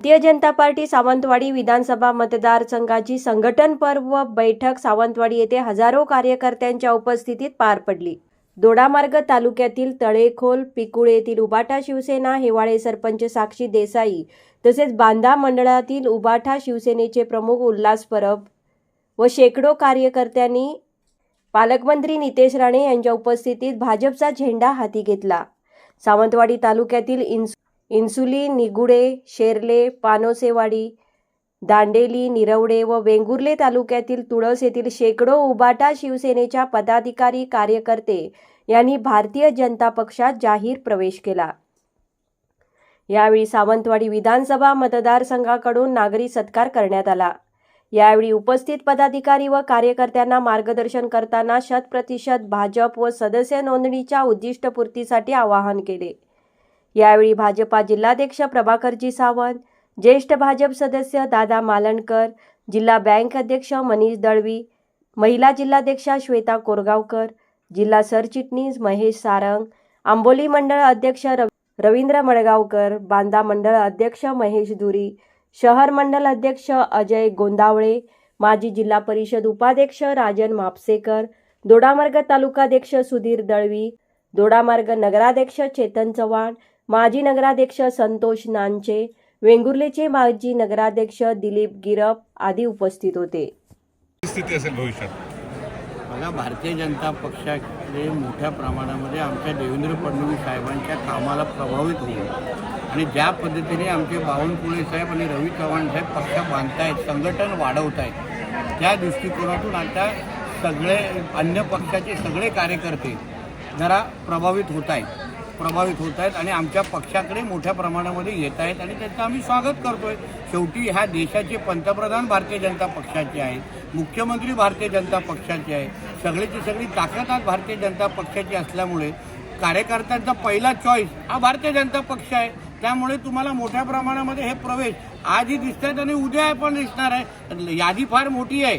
Bharatiya Janata party Sawantwadi विधानसभा मतदारसंघाची संघटन पर्व बैठक सावंतवाडी येथे हजारो कार्यकर्त्यांच्या उपस्थितीत पार पडली. दोडामार्ग तालुक्यातील तळेखोल पिकुळे येथील उबाटा शिवसेना हेवाळे सरपंच साक्षी देसाई तसेच बांधा मंडळातील उबाटा शिवसेनेचे प्रमुख उल्हास परब व शेकडो कार्यकर्त्यांनी पालकमंत्री नितेश राणे यांच्या उपस्थितीत भाजपचा झेंडा हाती घेतला. सावंतवाडी तालुक्यातील इन्स इन्सुली निगुडे शेर्ले पानोसेवाडी दांडेली निरवडे व वेंगुर्ले तालुक्यातील तुळस येथील शेकडो उबाटा शिवसेनेच्या पदाधिकारी कार्यकर्ते यांनी भारतीय जनता पक्षात जाहीर प्रवेश केला. यावेळी सावंतवाडी विधानसभा मतदारसंघाकडून नागरी सत्कार करण्यात आला. यावेळी उपस्थित पदाधिकारी व कार्यकर्त्यांना मार्गदर्शन करताना शतप्रतिशत भाजप व सदस्य नोंदणीच्या उद्दिष्टपूर्तीसाठी आवाहन केले. यावेळी भाजपा जिल्हाध्यक्ष प्रभाकरजी सावंत ज्येष्ठ भाजप सदस्य दादा मालणकर जिल्हा बँक अध्यक्ष मनीष दळवी महिला जिल्हाध्यक्षा श्वेता कोरगावकर जिल्हा सरचिटणीस महेश सारंग आंबोली मंडळ अध्यक्ष रवींद्र मडगावकर बांदा मंडळ अध्यक्ष महेश धुरी शहर मंडल अध्यक्ष अजय गोंदावळे माजी जिल्हा परिषद उपाध्यक्ष राजन मापसेकर दोडामार्ग तालुकाध्यक्ष सुधीर दळवी दोडामार्ग नगराध्यक्ष चेतन चव्हाण माजी नगराध्यक्ष संतोष नांचे वेंगुर्लेचे माजी नगराध्यक्ष दिलीप गिरप आदी उपस्थित होते. स्थिती असेल भविष्यात? बघा भारतीय जनता पक्षाचे मोठ्या प्रमाणामध्ये आमच्या देवेंद्र फडणवीस साहेबांच्या कामाला प्रभावित होईल. आणि ज्या पद्धतीने आमचे बावनकुळे साहेब आणि रवी चव्हाण साहेब पक्ष बांधतायत संघटन वाढवत आहेत त्या दृष्टिकोनातून आता सगळे अन्य पक्षाचे सगळे कार्यकर्ते जरा प्रभावित होत आहेत प्रभावित होत आहेत आणि आमच्या पक्षाकडे मोठ्या प्रमाणामध्ये येत आहेत आणि त्याचं आम्ही स्वागत करतोय. शेवटी ह्या देशाचे पंतप्रधान भारतीय जनता पक्षाचे आहेत मुख्यमंत्री भारतीय जनता पक्षाचे आहे सगळीची सगळी ताकद आज भारतीय जनता पक्षाची असल्यामुळे कार्यकर्त्यांचा पहिला चॉईस हा भारतीय जनता पक्ष आहे. त्यामुळे तुम्हाला मोठ्या प्रमाणामध्ये हे प्रवेश आजही दिसत आहेत आणि उद्या पण दिसणार आहे. यादी फार मोठी आहे.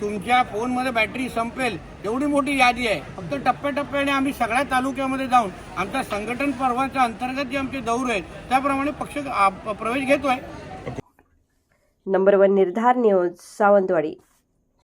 तुमच्या फोनमध्ये बॅटरी संपेल एवढी मोठी यादी आहे. फक्त टप्प्याटप्प्याने आम्ही सगळ्या तालुक्यामध्ये जाऊन आमच्या संघटन पर्वाच्या अंतर्गत जे आमचे दौर आहेत त्याप्रमाणे पक्ष प्रवेश घेतोय. Number one Nirdhar news Sawantwadi